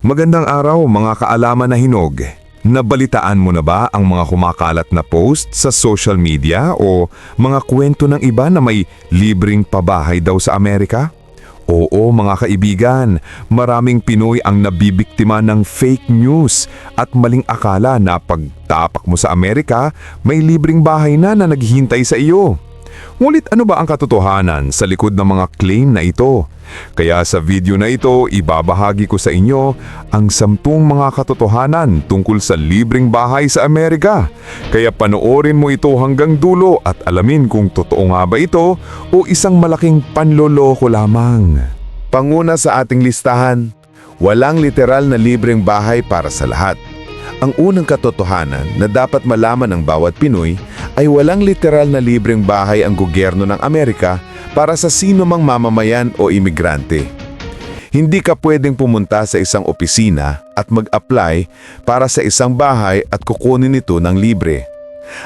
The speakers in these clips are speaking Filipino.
Magandang araw mga kaalaman na hinog. Nabalitaan mo na ba ang mga kumakalat na post sa social media o mga kwento ng iba na may libreng pabahay daw sa Amerika? Oo mga kaibigan, maraming Pinoy ang nabibiktima ng fake news at maling akala na pagtapak mo sa Amerika, may libreng bahay na na naghihintay sa iyo. Ngunit ano ba ang katotohanan sa likod ng mga claim na ito? Kaya sa video na ito, ibabahagi ko sa inyo ang sampung mga katotohanan tungkol sa libreng bahay sa Amerika. Kaya panoorin mo ito hanggang dulo at alamin kung totoo nga ba ito o isang malaking panloloko lamang. Panguna sa ating listahan, walang literal na libreng bahay para sa lahat. Ang unang katotohanan na dapat malaman ng bawat Pinoy ay walang literal na libreng bahay ang gobyerno ng Amerika para sa sino mang mamamayan o imigrante. Hindi ka pwedeng pumunta sa isang opisina at mag-apply para sa isang bahay at kukunin ito ng libre.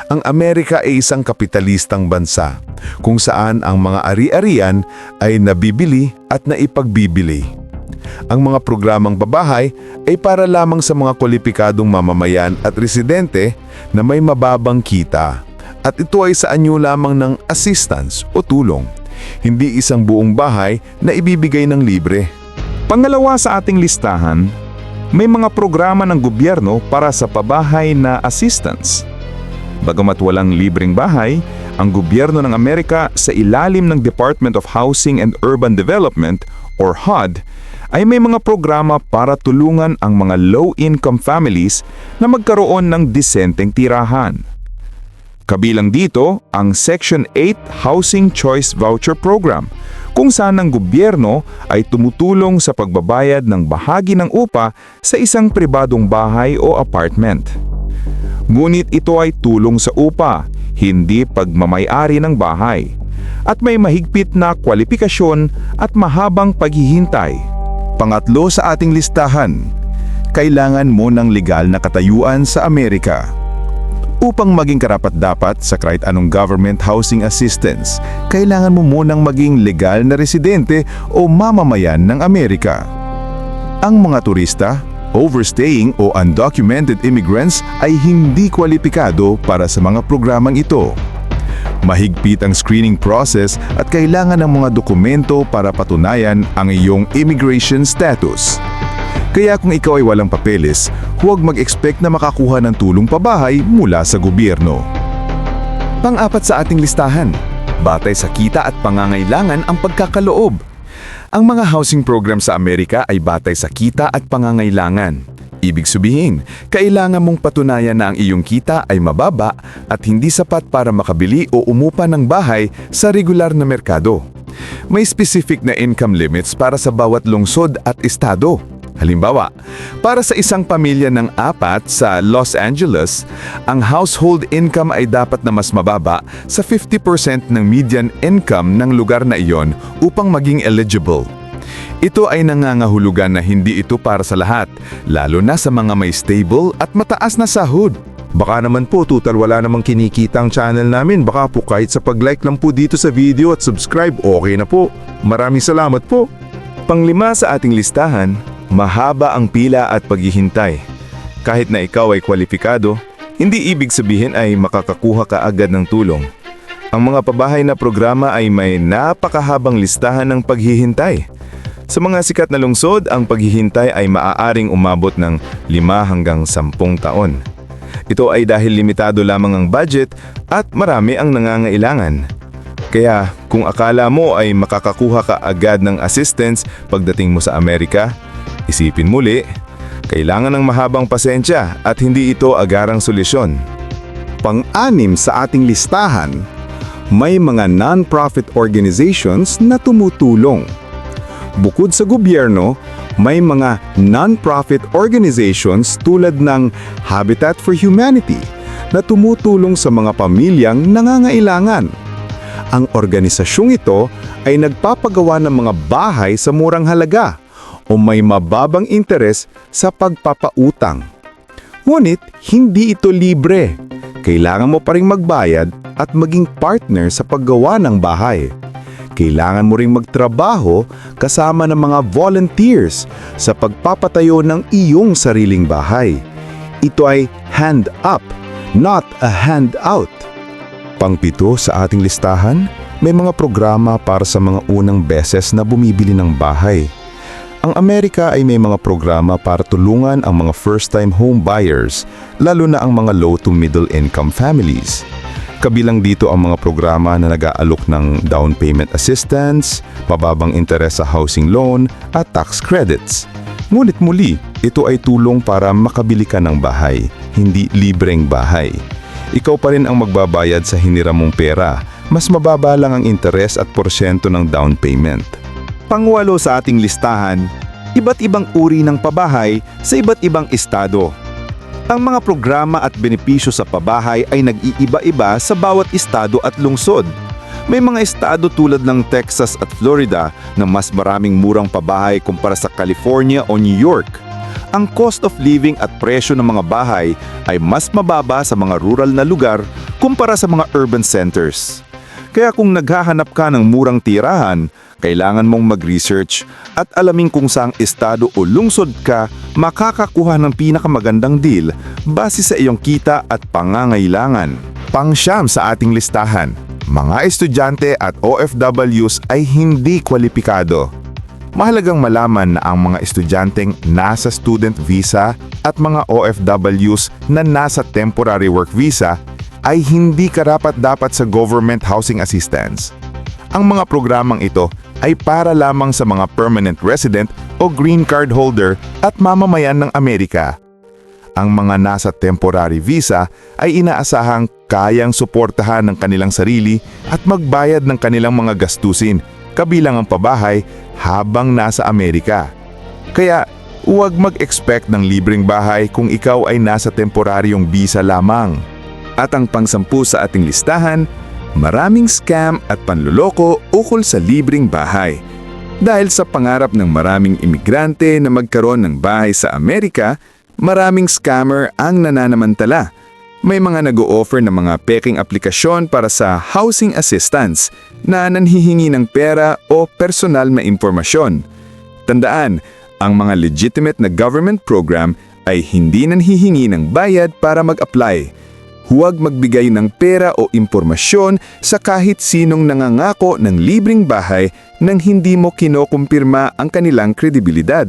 Ang Amerika ay isang kapitalistang bansa kung saan ang mga ari-arian ay nabibili at naipagbibili. Ang mga programang babahay ay para lamang sa mga kwalipikadong mamamayan at residente na may mababang kita. At ito ay sa anyo lamang ng assistance o tulong, hindi isang buong bahay na ibibigay ng libre. Pangalawa sa ating listahan, may mga programa ng gobyerno para sa pabahay na assistance. Bagamat walang libreng bahay, ang gobyerno ng Amerika sa ilalim ng Department of Housing and Urban Development or HUD ay may mga programa para tulungan ang mga low-income families na magkaroon ng disenteng tirahan. Kabilang dito ang Section 8 Housing Choice Voucher Program kung saan ang gobyerno ay tumutulong sa pagbabayad ng bahagi ng upa sa isang pribadong bahay o apartment. Ngunit ito ay tulong sa upa, hindi pagmamayari ng bahay. At may mahigpit na kwalifikasyon at mahabang paghihintay. Pangatlo sa ating listahan, kailangan mo ng legal na katayuan sa Amerika. Upang maging karapat-dapat sa kahit anong government housing assistance, kailangan mo munang maging legal na residente o mamamayan ng Amerika. Ang mga turista, overstaying o undocumented immigrants ay hindi kwalipikado para sa mga programang ito. Mahigpit ang screening process at kailangan ng mga dokumento para patunayan ang iyong immigration status. Kaya kung ikaw ay walang papeles, huwag mag-expect na makakuha ng tulong pabahay mula sa gobyerno. Pang-apat sa ating listahan, batay sa kita at pangangailangan ang pagkakaloob. Ang mga housing program sa Amerika ay batay sa kita at pangangailangan. Ibig sabihin, kailangan mong patunayan na ang iyong kita ay mababa at hindi sapat para makabili o umupa ng bahay sa regular na merkado. May specific na income limits para sa bawat lungsod at estado. Halimbawa, para sa isang pamilya ng apat sa Los Angeles, ang household income ay dapat na mas mababa sa 50% ng median income ng lugar na iyon upang maging eligible. Ito ay nangangahulugan na hindi ito para sa lahat, lalo na sa mga may stable at mataas na sahod. Baka naman po tutal wala namang kinikita ang channel namin, baka po kahit sa pag-like lang po dito sa video at subscribe, okay na po. Maraming salamat po. Panglima sa ating listahan, mahaba ang pila at paghihintay. Kahit na ikaw ay kwalipikado, hindi ibig sabihin ay makakakuha ka agad ng tulong. Ang mga pabahay na programa ay may napakahabang listahan ng paghihintay. Sa mga sikat na lungsod, ang paghihintay ay maaaring umabot ng 5 hanggang 10 taon. Ito ay dahil limitado lamang ang budget at marami ang nangangailangan. Kaya kung akala mo ay makakakuha ka agad ng assistance pagdating mo sa Amerika, isipin muli, kailangan ng mahabang pasensya at hindi ito agarang solusyon. Pang-anim sa ating listahan, may mga non-profit organizations na tumutulong. Bukod sa gobyerno, may mga non-profit organizations tulad ng Habitat for Humanity na tumutulong sa mga pamilyang nangangailangan. Ang organisasyong ito ay nagpapagawa ng mga bahay sa murang halaga o may mababang interes sa pagpapautang. Ngunit hindi ito libre. Kailangan mo pa ring magbayad at maging partner sa paggawa ng bahay. kailangan mo ring magtrabaho kasama ng mga volunteers sa pagpapatayo ng iyong sariling bahay. Ito ay hand up, not a handout. Pangpito sa ating listahan, may mga programa para sa mga unang beses na bumibili ng bahay. Ang Amerika ay may mga programa para tulungan ang mga first-time home buyers, lalo na ang mga low to middle income families. Kabilang dito ang mga programa na nag-aalok ng down payment assistance, mababang interes sa housing loan at tax credits. Ngunit muli, ito ay tulong para makabili ka ng bahay, hindi libreng bahay. Ikaw pa rin ang magbabayad sa hiniram mong pera, mas mababa lang ang interes at porsyento ng down payment. Pangwalo sa ating listahan, iba't ibang uri ng pabahay sa iba't ibang estado. Ang mga programa at benepisyo sa pabahay ay nag-iiba-iba sa bawat estado at lungsod. May mga estado tulad ng Texas at Florida na mas maraming murang pabahay kumpara sa California o New York. Ang cost of living at presyo ng mga bahay ay mas mababa sa mga rural na lugar kumpara sa mga urban centers. Kaya kung naghahanap ka ng murang tirahan, kailangan mong mag-research at alamin kung saang estado o lungsod ka makakakuha ng pinakamagandang deal base sa iyong kita at pangangailangan. Pangsyam sa ating listahan, mga estudyante at OFWs ay hindi kwalipikado. Mahalagang malaman na ang mga estudyanteng nasa student visa at mga OFWs na nasa temporary work visa ay hindi karapat-dapat sa government housing assistance. Ang mga programang ito ay para lamang sa mga permanent resident o green card holder at mamamayan ng Amerika. Ang mga nasa temporary visa ay inaasahang kayang suportahan ng kanilang sarili at magbayad ng kanilang mga gastusin, kabilang ang pabahay habang nasa Amerika. Kaya huwag mag-expect ng libreng bahay kung ikaw ay nasa temporaryong visa lamang. At ang pangsampu sa ating listahan, maraming scam at panluloko ukol sa libreng bahay. Dahil sa pangarap ng maraming imigrante na magkaroon ng bahay sa Amerika, maraming scammer ang nananamantala. May mga nag-o-offer ng mga peking aplikasyon para sa housing assistance na nanhihingi ng pera o personal na impormasyon. Tandaan, ang mga legitimate na government program ay hindi nanhihingi ng bayad para mag-apply. Huwag magbigay ng pera o impormasyon sa kahit sinong nangangako ng libreng bahay nang hindi mo kinokumpirma ang kanilang kredibilidad.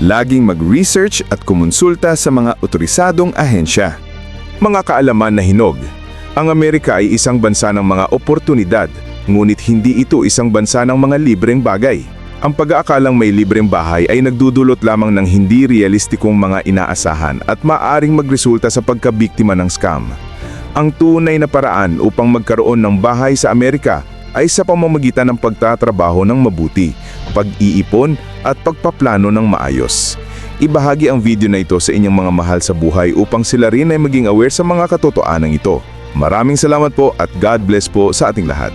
Laging mag-research at kumonsulta sa mga otorisadong ahensya. Mga kaalaman na hinog. Ang Amerika ay isang bansa ng mga oportunidad, ngunit hindi ito isang bansa ng mga libreng bagay. Ang pag-aakalang may libreng bahay ay nagdudulot lamang ng hindi realistikong mga inaasahan at maaring magresulta sa pagkabiktima ng scam. Ang tunay na paraan upang magkaroon ng bahay sa Amerika ay sa pamamagitan ng pagtatrabaho ng mabuti, pag-iipon at pagpaplano ng maayos. Ibahagi ang video na ito sa inyong mga mahal sa buhay upang sila rin ay maging aware sa mga katotohanan ito. Maraming salamat po at God bless po sa ating lahat.